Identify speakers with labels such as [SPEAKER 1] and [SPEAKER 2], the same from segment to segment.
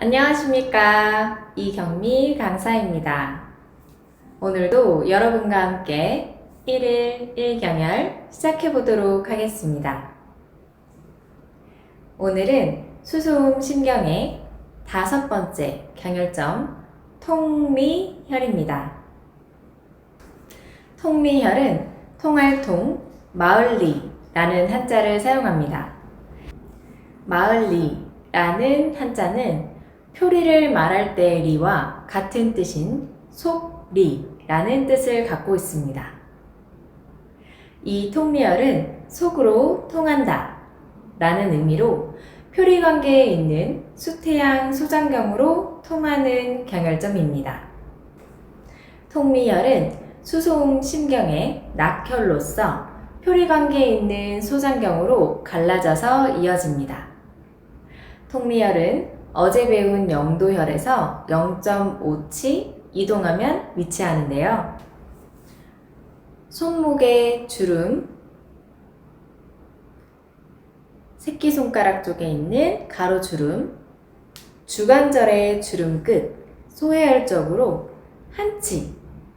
[SPEAKER 1] 안녕하십니까. 이경미 강사입니다. 오늘도 여러분과 함께 1일 1경열 시작해 보도록 하겠습니다. 오늘은 수소음 신경의 다섯 번째 경혈점 통리혈입니다. 통리혈은 통할통, 마을리라는 한자를 사용합니다. 마을리라는 한자는 표리를 말할 때의 리와 같은 뜻인 속리라는 뜻을 갖고 있습니다. 이 통리혈은 속으로 통한다 라는 의미로 표리 관계에 있는 수태양 소장경으로 통하는 경혈점입니다. 통리혈은 수소음 심경의 낙혈로서 표리 관계에 있는 소장경으로 갈라져서 이어집니다. 통리혈은 어제 배운 영도혈에서 0.5치 이동하면 위치하는데요. 손목의 주름, 새끼손가락 쪽에 있는 가로주름, 주관절의 주름 끝, 소해혈 쪽으로 한 치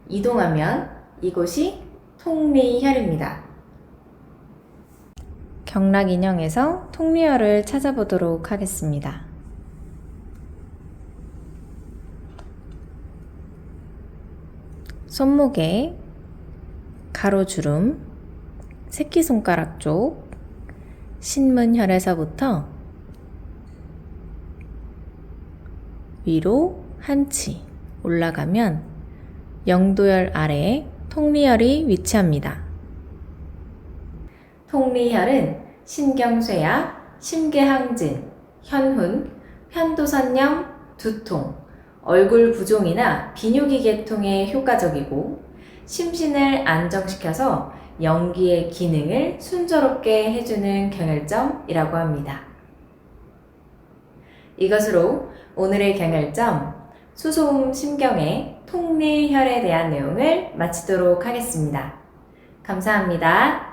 [SPEAKER 1] 이동하면 이곳이 통리혈입니다. 경락 인형에서 통리혈을 찾아보도록 하겠습니다. 손목에 가로주름, 새끼손가락 쪽, 신문혈에서부터 위로 한치 올라가면 영도혈 아래에 통리혈이 위치합니다. 통리혈은 신경쇠약, 심계항진, 현훈, 편도선염, 두통, 얼굴 부종이나 비뇨기 계통에 효과적이고 심신을 안정시켜서 연기의 기능을 순조롭게 해주는 경혈점이라고 합니다. 이것으로 오늘의 경혈점 수소음 심경의 통리혈에 대한 내용을 마치도록 하겠습니다. 감사합니다.